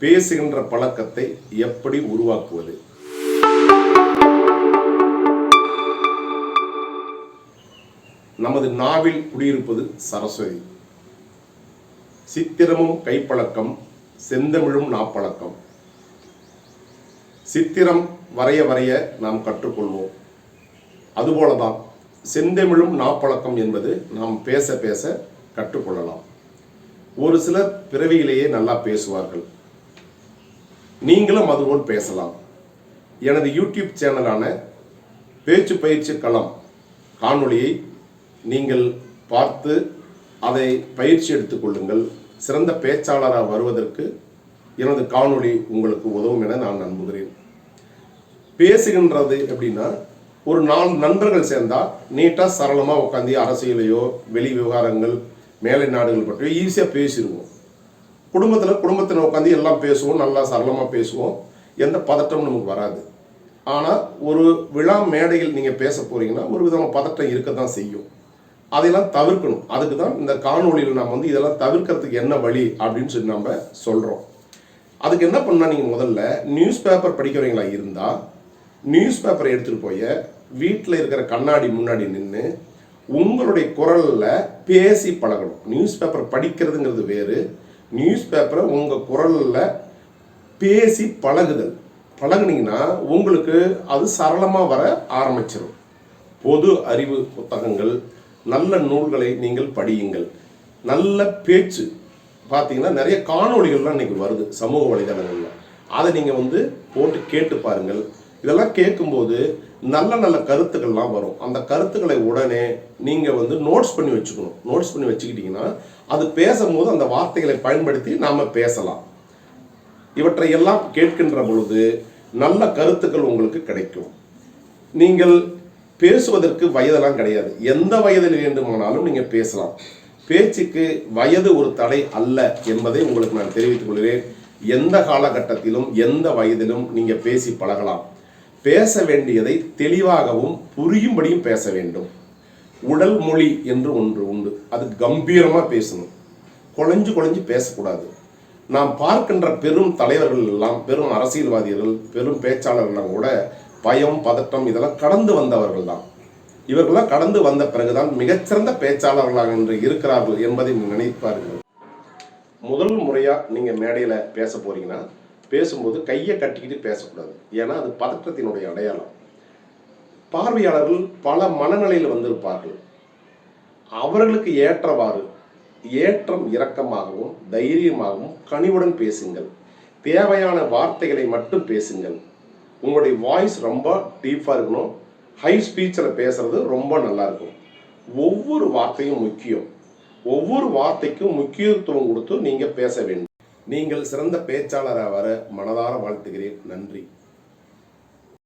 பேசுகின்ற பழக்கத்தை எப்படி உருவாக்குவது? நமது நாவில் குடியிருப்பது சரஸ்வதி. சித்திரமும் கைப்பழக்கம் செந்தமிழும் நாப்பழக்கம். சித்திரம் வரைய வரைய நாம் கற்றுக்கொள்வோம். அதுபோலதான் செந்தமிழும் நாப்பழக்கம் என்பது நாம் பேச பேச கற்றுக்கொள்ளலாம். ஒரு சிலர் பிறவியிலேயே நல்லா பேசுவார்கள். நீங்களும் அதுபோல் பேசலாம். எனது யூடியூப் சேனலான பேச்சு பயிற்சி களம் காணொளியை நீங்கள் பார்த்து அதை பயிற்சி எடுத்துக்கொள்ளுங்கள் சிறந்த பேச்சாளராக வருவதற்கு எனது காணொளி உங்களுக்கு உதவும் என நான் நம்புகிறேன். பேசுகின்றது எப்படின்னா ஒரு நாலு நண்பர்கள் சேர்ந்தா நீட்டாக சரளமாக உட்காந்து அரசியலையோ வெளி விவகாரங்கள் மேலை நாடுகள் பற்றியோ ஈஸியாக பேசிடுவோம். குடும்பத்தில் குடும்பத்தில் உட்காந்து எல்லாம் பேசுவோம் நல்லா சரளமாக பேசுவோம். எந்த பதட்டமும் நமக்கு வராது. ஆனால் ஒரு விழா மேடையில் நீங்கள் பேச போகிறீங்கன்னா ஒரு விதமான பதட்டம் இருக்க தான் செய்யும். அதையெல்லாம் தவிர்க்கணும். அதுக்கு தான் இந்த காணொளியில் நம்ம வந்து இதெல்லாம் தவிர்க்கிறதுக்கு என்ன வழி அப்படின்னு சொல்லி நம்ம சொல்கிறோம் அதுக்கு என்ன பண்ணால் நீங்கள் முதல்ல நியூஸ் பேப்பர் படிக்கிறவங்களா இருந்தால் நியூஸ் பேப்பரை எடுத்துகிட்டு போய் வீட்டில் இருக்கிற கண்ணாடி முன்னாடி நின்று உங்களுடைய குரலில் பேசி பழகணும். நியூஸ் பேப்பர் படிக்கிறதுங்கிறது வேறு நியூஸ் பேப்பரை உங்கள் குரலில் பேசி பழகுதல். பழகுனீங்கன்னா உங்களுக்கு அது சரளமாக வர ஆரம்பிச்சிடும் பொது அறிவு புத்தகங்கள் நல்ல நூல்களை நீங்கள் படியுங்கள். நல்ல பேச்சு. பார்த்தீங்கன்னா நிறைய காணொளிகள்லாம் இன்றைக்கி வருது சமூக வலைதளங்களில். அதை நீங்கள் வந்து போட்டு கேட்டு பாருங்கள். இதெல்லாம் கேட்கும்போது நல்ல நல்ல கருத்துக்கள்லாம் வரும். அந்த கருத்துக்களை உடனே நீங்கள் வந்து நோட்ஸ் பண்ணி வச்சுக்கணும். நோட்ஸ் பண்ணி வச்சுக்கிட்டிங்கன்னா அது பேசும்போது அந்த வார்த்தைகளை பயன்படுத்தி நாம் பேசலாம். இவற்றை எல்லாம் கேட்கின்ற பொழுது நல்ல கருத்துக்கள் உங்களுக்கு கிடைக்கும். நீங்கள் பேசுவதற்கு வயதெல்லாம் கிடையாது. எந்த வயதில் வேண்டுமானாலும் நீங்கள் பேசலாம். பேச்சுக்கு வயது ஒரு தடை அல்ல என்பதை உங்களுக்கு நான் தெரிவித்துக் கொள்கிறேன். எந்த காலகட்டத்திலும் எந்த வயதிலும் நீங்கள் பேசி பழகலாம். பேச வேண்டியதை தெளிவாகவும் புரியும்படியும் பேச வேண்டும். உடல் மொழி என்று ஒன்று உண்டு. அது கம்பீரமாக பேசணும். குழஞ்சு குழஞ்சு பேசக்கூடாது. நாம் பார்க்கின்ற பெரும் தலைவர்கள் எல்லாம் பெரும் அரசியல்வாதிகள் பெரும் பேச்சாளர்கள்லாம் கூட பயம் பதட்டம் இதெல்லாம் கடந்து வந்தவர்கள் தான். இவர்கள்லாம் கடந்து வந்த பிறகுதான் மிகச்சிறந்த பேச்சாளர்களாக இன்று இருக்கிறார்கள் என்பதை நினைப்பார்கள். முதல் முறையாக நீங்கள் மேடையில் பேச போறீங்கன்னா பேசும்போது கையை கட்டிக்கிட்டு பேசக்கூடாது. ஏன்னா அது பதற்றத்தினுடைய அடையாளம். பார்வையாளர்கள் பல மனநிலையில் வந்திருப்பார்கள். அவர்களுக்கு ஏற்றவாறு ஏற்றம் இரக்கமாகவும் தைரியமாகவும் கனிவுடன் பேசுங்கள். தேவையான வார்த்தைகளை மட்டும் பேசுங்கள். உங்களுடைய வாய்ஸ் ரொம்ப டீப்பாக இருக்கணும். ஹை ஸ்பீச்சில் பேசுறது ரொம்ப நல்லா இருக்கும். ஒவ்வொரு வார்த்தையும் முக்கியம். ஒவ்வொரு வார்த்தைக்கும் முக்கியத்துவம் கொடுத்து நீங்கள் பேச வேண்டும். நீங்கள் சிறந்த பேச்சாளராக வர மனதார வாழ்த்துகிறேன். நன்றி.